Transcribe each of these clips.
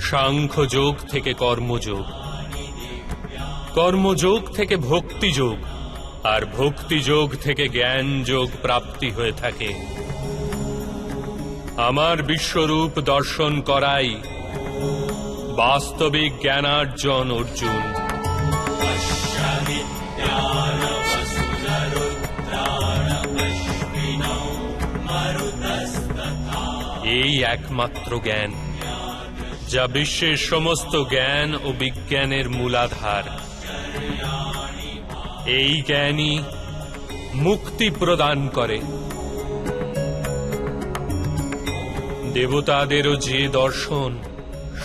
সাংখ্যযোগ থেকে কর্মযোগ কর্মযোগ থেকে ভক্তিযোগ, আর ভক্তিযোগ থেকে জ্ঞান যোগ প্রাপ্তি হয়ে থাকে। আমার বিশ্বরূপ দর্শন করাই বাস্তবিক জ্ঞানার্জন অর্জুন। এই একমাত্র জ্ঞান, যা বিশ্বের সমস্ত জ্ঞান ও বিজ্ঞানের মূলাধার। এই জ্ঞানই মুক্তি প্রদান করে। দেবতাদেরও যে দর্শন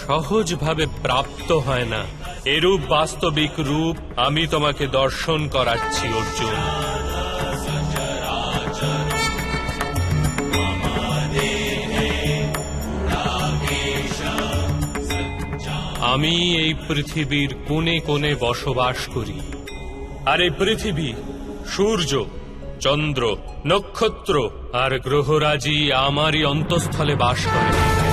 সহজভাবে প্রাপ্ত হয় না, এরূপ বাস্তবিক রূপ আমি তোমাকে দর্শন করাচ্ছি, অর্জুন। আমি এই পৃথিবীর কোণে কোণে বসবাস করি। আর এই পৃথিবী সূর্য, চন্দ্র, নক্ষত্র আর গ্রহরাজি আমারই অন্তঃস্থলে বাস করে।